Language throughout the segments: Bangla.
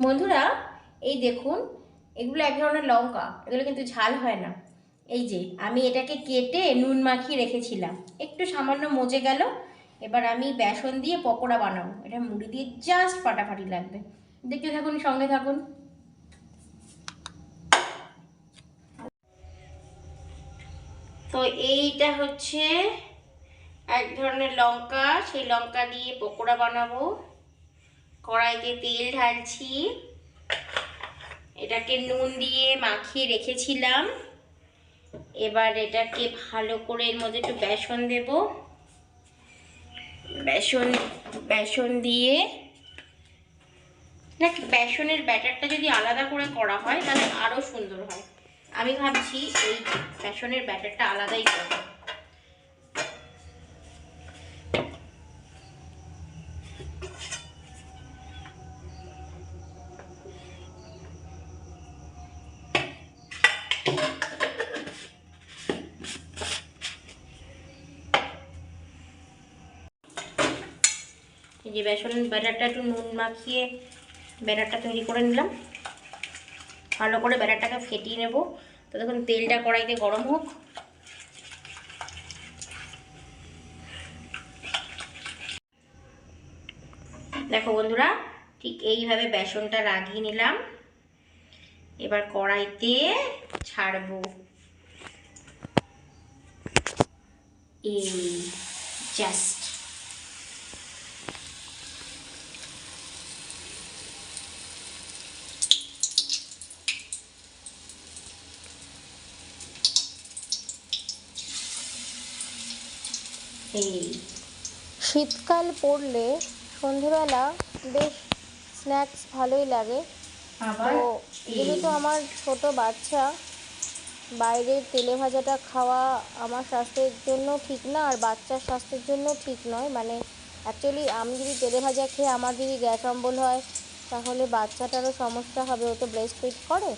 বন্ধুরা, এই দেখুন, এগুলো এক ধরনের লঙ্কা, এগুলো কিন্তু ঝাল হয় না। এই যে, আমি এটাকে কেটে নুন মাখিয়ে রেখেছিলাম। একটু সামান্য মজে গেল, এবার আমি বেসন দিয়ে পকোড়া বানাবো। এটা মুড়ি দিয়ে জাস্ট ফাটাফাটি লাগবে। দেখতে থাকুন, সঙ্গে থাকুন। তো এইটা হচ্ছে এক ধরনের লঙ্কা, সেই লঙ্কা দিয়ে পকোড়া বানাবো। কড়াইতে তেল ঢালছি। এটাকে নুন দিয়ে মাখিয়ে রেখেছিলাম। এবার এটাকে ভালো করে এর মধ্যে একটু বেসন দেব। বেসন বেসন দিয়ে না বেসনের ব্যাটারটা যদি আলাদা করে করা হয়, তাহলে আরও সুন্দর হয়। আমি ভাবছি এই বেসনের ব্যাটারটা আলাদাই করব। যে বেসনের ব্যাটারটা একটু নুন মাখিয়ে ব্যাটারটা তৈরি করে নিলাম। ভালো করে ব্যাটারটাকে ফেটিয়ে নেব। তো দেখুন, তেলটা কড়াইতে গরম হোক। দেখো বন্ধুরা, ঠিক এইভাবে বেসনটা লাগিয়ে নিলাম। এবার কড়াইতে ছাড়বো এই জাস্ট এই। শীতকাল পড়লে সন্ধেবেলা বেশ স্ন্যাক্স ভালোই লাগে। তো এই। যেহেতু আমার ছোট বাচ্চা বাইরের তেলে ভাজাটা খাওয়া আমার স্বাস্থ্যের জন্য ঠিক না আর বাচ্চার স্বাস্থ্যের জন্য ঠিক নয়। মানে অ্যাকচুয়ালি আমি যদি তেলে ভাজা খেয়ে আমার যদি গ্যাস অম্বল হয় তাহলে বাচ্চাটারও সমস্যা হবে ও তো ব্রেস্ট ফিড করে।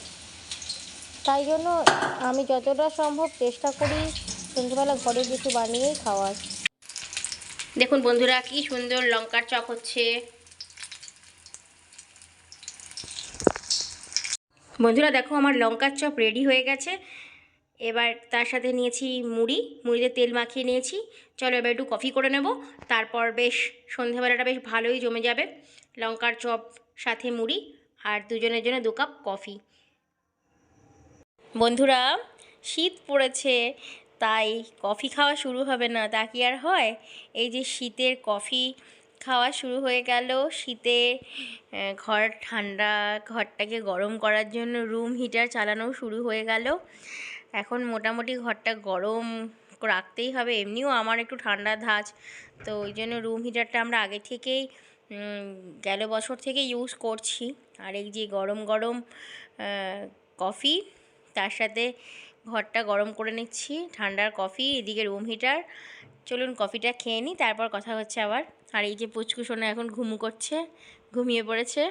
তাই জন্য আমি যতটা সম্ভব চেষ্টা করি সন্ধ্যেবেলা ঘরে কিছু বানিয়েই খাওয়ার। দেখুন বন্ধুরা কি সুন্দর লঙ্কার চপ হচ্ছে। বন্ধুরা দেখো আমার লঙ্কার চপ রেডি হয়ে গেছে। এবার তার সাথে নিয়েছি মুড়ি, মুড়িতে তেল মাখিয়ে নিয়েছি। চলো এবার একটু কফি করে নেব। তারপর বেশ সন্ধেবেলাটা বেশ ভালোই জমে যাবে। লঙ্কার চপ, সাথে মুড়ি আর দুজনের জন্য দু কাপ কফি বন্ধুরা, শীত পড়েছে, তাই কফি খাওয়া শুরু হবে না। তা কি আর হয়? এই যে শীতের কফি খাওয়া শুরু হয়ে গেল। শীতে ঘর ঠান্ডা, ঘরটাকে গরম করার জন্য রুম হিটার চালানো শুরু হয়ে গেল। এখন মোটামুটি ঘরটা গরম রাখতেই হবে। এমনিও আমার একটু ঠান্ডা ধাঁচ, তো ওই জন্য রুম হিটারটা আমরা আগে থেকেই গেল বছর থেকে ইউজ করছি। আর এই যে গরম গরম কফি তার সাথে ঘরটা গরম করে নিচ্ছি, ঠান্ডার কফি, এদিকে রুম হিটার চলুন কফিটা খেয়ে নিই তারপর কথা হচ্ছে আবার। আর এই যে পুচকু সোনা এখন ঘুমু করছে, ঘুমিয়ে পড়েছে।